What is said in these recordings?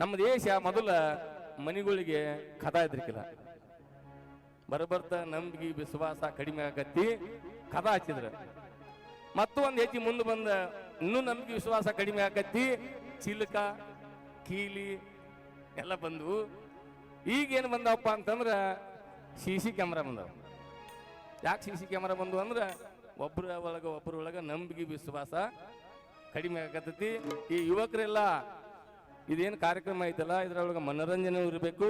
ನಮ್ಮ ದೇಶ ಮೊದಲ ಮನಿಗಳಿಗೆ ಕದ ಇದ್ರಿಕಿಲ್ಲ. ಬರಬರ್ತ ನಂಬಿಕೆ ವಿಶ್ವಾಸ ಕಡಿಮೆ ಆಗತ್ತಿ ಕದ ಹಚ್ಚಿದ್ರ ಮತ್ತೊಂದು ಹೆಜ್ಜೆ ಮುಂದೆ ಬಂದ ಇನ್ನೂ ನಂಬಿಕೆ ವಿಶ್ವಾಸ ಕಡಿಮೆ ಆಗತ್ತಿ ಚಿಲಕ, ಕೀಲಿ ಎಲ್ಲ ಬಂದವು. ಈಗೇನು ಬಂದವಪ್ಪ ಅಂತಂದ್ರೆ ಸಿ ಸಿ ಕ್ಯಾಮ್ರಾ ಬಂದವ. ಯಾಕೆ ಸಿ ಸಿ ಕ್ಯಾಮ್ರಾ ಬಂದವು ಅಂದ್ರೆ ಒಬ್ಬರ ಒಳಗೆ ಒಬ್ಬರ ಒಳಗೆ ನಂಬಿಕೆ ವಿಶ್ವಾಸ ಕಡಿಮೆ ಆಗತ್ತೈತಿ. ಈ ಯುವಕರೆಲ್ಲ ಇದೇನು ಕಾರ್ಯಕ್ರಮ ಐತಲ್ಲ? ಇದರೊಳಗೆ ಮನೋರಂಜನೆ ಇರಬೇಕು,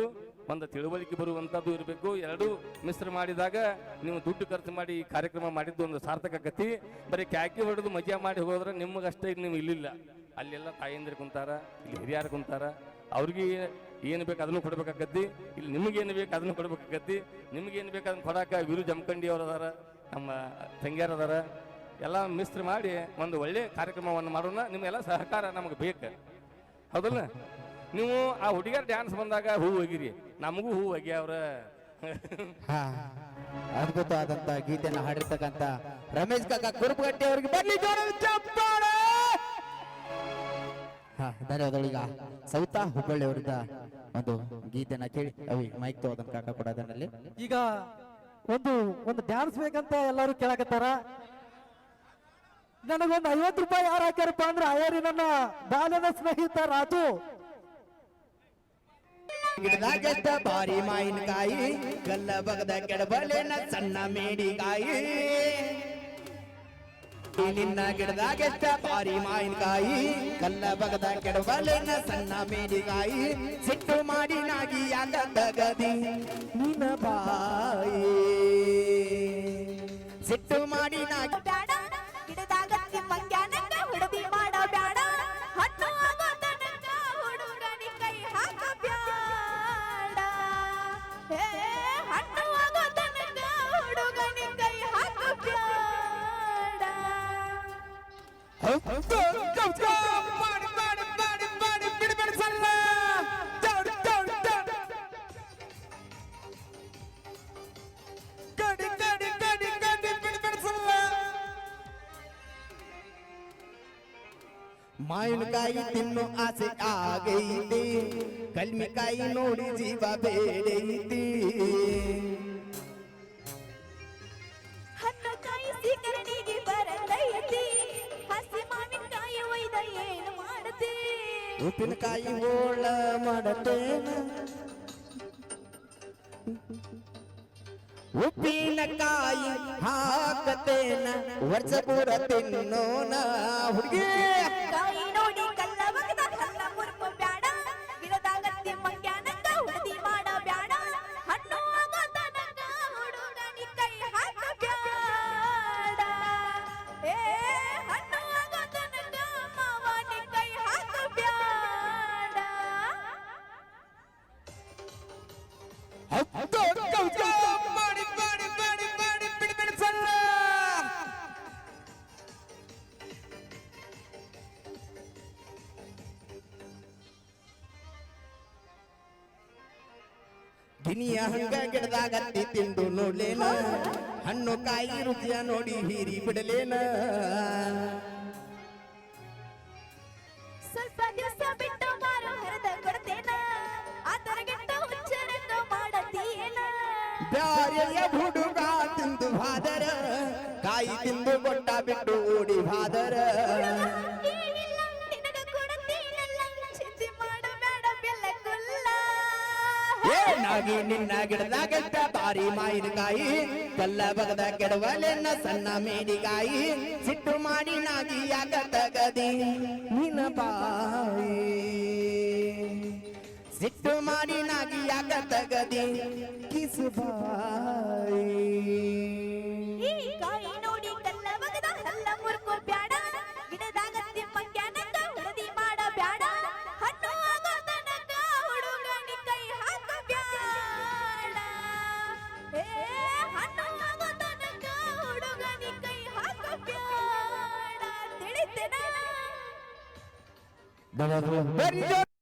ಒಂದು ತಿಳುವಳಿಕೆ ಬರುವಂಥದ್ದು ಇರಬೇಕು. ಎರಡೂ ಮಿಶ್ರ ಮಾಡಿದಾಗ ನೀವು ದುಡ್ಡು ಖರ್ಚು ಮಾಡಿ ಈ ಕಾರ್ಯಕ್ರಮ ಮಾಡಿದ್ದು ಒಂದು ಸಾರ್ಥಕ ಆಗತಿ ಬರೀ ಕ್ಯಾಕಿ ಹೊಡೆದು ಮಜಾ ಮಾಡಿ ಹೋದ್ರೆ ನಿಮಗಷ್ಟೇ ನೀವು ಇಲ್ಲಿಲ್ಲ. ಅಲ್ಲೆಲ್ಲ ತಾಯಂದಿರು ಕುಂತಾರ, ಇಲ್ಲಿ ಹಿರಿಯರು ಕುಂತಾರ. ಅವ್ರಿಗೆ ಏನು ಬೇಕು ಅದನ್ನು ಕೊಡಬೇಕಾಗತ್ತಿ ಇಲ್ಲಿ ನಿಮಗೇನು ಬೇಕು ಅದನ್ನು ಕೊಡಬೇಕಾಗತ್ತಿ ನಿಮಗೇನು ಬೇಕು ಅದನ್ನು ಕೊಡೋಕೆ ವೀರು ಜಮಖಂಡಿ ಅವ್ರು ಅದಾರ, ನಮ್ಮ ತಂಗಿಯರ್ ಅದಾರ. ಎಲ್ಲ ಮಿಸ್ತ್ರಿ ಮಾಡಿ ಒಂದು ಒಳ್ಳೆಯ ಕಾರ್ಯಕ್ರಮವನ್ನು ಮಾಡೋಣ. ನಿಮಗೆಲ್ಲ ಸಹಕಾರ ನಮಗೆ ಬೇಕು. ಹೌದಲ್ಲ? ನೀವು ಆ ಹುಡುಗಿಯರ್ ಡ್ಯಾನ್ಸ್ ಬಂದಾಗ ಹೂ ಹೋಗಿರಿ ನಮಗೂ ಹೂ ಹೋಗಿ ಹಾ ಅದ್ಭುತವಾದಂತ ಗೀತೆಯನ್ನು ಹಾಡಿರ್ತಕ್ಕಂತ ರಮೇಶ್ ಕಾಕಾ ಕುರುಪಗಟ್ಟಿ ಅವರಿಗೆ ಬನ್ನಿ ಹಾ ಧನ್ಯವಾದಗಳು ಈಗ ಸೌತಾ ಹುಬ್ಬಳ್ಳಿ ಅವರಿಂದ ಒಂದು ಗೀತೆನ ಕೇಳಿ. ಅವಿ ಮೈಕ್ ತಗೋದನ್ ಕಾಕ ಕೂಡ ಅದರಲ್ಲಿ. ಈಗ ಒಂದು ಒಂದು ಡ್ಯಾನ್ಸ್ ಬೇಕಂತ ಎಲ್ಲರೂ ಕೇಳಕತ್ತಾರ. ನನಗೊಂದು ಐವತ್ತು ರೂಪಾಯಿ ಯಾರು ಹಾಕ್ಯಾರಪ್ಪ ಅಂದ್ರೆ ಅಯ್ಯರಿ ನನ್ನ ಬಾಲ್ಯದ ಸ್ನೇಹಿತ ರಾಜು. ಗಿಡದಾಗೆಷ್ಟ ಬಾರಿ ಮಾವಿನಕಾಯಿ, ಗಲ್ಲ ಬಗದ ಕೆಡಬಲೇನ ಸಣ್ಣ ಮೇಡಿಕಾಯಿ. ನಿನ್ನ ಗಿಡದಾಗೆಷ್ಟ ಬಾರಿ ಮಾವಿನಕಾಯಿ, ಗಲ್ಲ ಬಗದ ಕೆಡಬಲೇನ ಸಣ್ಣ ಮೇಡಿಕಾಯಿ. ಸಿಟ್ಟು ಮಾಡಿ ನಾಗಿ ಮಾವಿನಕಾಯಿ ತಿನ್ನು ಆಸೆ ಆಗೈತಿ ಕಲ್ಮಿಕಾಯಿ ನೋಡಿ ಜೀವ ಬೇಡೈತಿ ಉಪ್ಪಿನಕಾಯಿ ಓಳ ಮಾಡತೇನ ಉಪ್ಪಿನಕಾಯಿ ಹಾಕತೇನ ವರ್ಷ ಪೂರ ತಿನ್ನೋಣ ಹುಡುಗಿ ಗಿನಿಯ ಹಂಗ ಗಿಡದಾಗತ್ತಿ ತಿಂದು ನೋಡ್ಲೇನ ಹಣ್ಣು ಕಾಯಿ ರುಚಿಯ ನೋಡಿ ಹೀರಿ ಬಿಡಲೇನ ಬ್ಯಾರೆಯ ಹುಡುಗ ತಿಂದು ಹಾದರ, ಕಾಯಿ ತಿಂದು ಕೊಟ್ಟ ಬಿಟ್ಟು ಓಡಿ ಕುಲ್ಲ ಏನಾಗಿ ನಿನ್ನ ಗಿಡದಾಗತ್ತ ಬಾರಿ ಮಾಯಿನಕಾಯಿ ಕಲ್ಲ ಬಗದ ಕೆಡವಲೆನ್ನ ಸಣ್ಣ ಮೇಡಿಕಾಯಿ ಸಿಟ್ಟು ಮಾಡಿ ನಾಗಿ ಯಾಕ ತಗದಿ ನಿನ್ನ ಬಾಯಿ. ಸಿಟ್ಟು ಮಾಡಿ ನಾಗಿ ಯಾಕ ತಗದಿ? ಕಿಸು ಬಾಯಿ. ಕಾಯಿ ನೋಡಿ ಕಲ್ಲ ಬಗದ ಮುರ್ಕೋ ಬ್ಯಾಡ. ಗಿಡದಾಗ ಮಾಡ ಬ್ಯಾಡ. ಹಣ್ಣು ಆಗೋ ತನಕ ಹುಡುಗನಿ ಕೈ ಹಾಕ ಬ್ಯಾಡ. ಏ ಹಣ್ಣು ಆಗೋ ತನಕ ಹುಡುಗನಿ ಕೈ ಹಾಕ ಬ್ಯಾಡ. ತಿಳಿತೇನ? ಬರೀ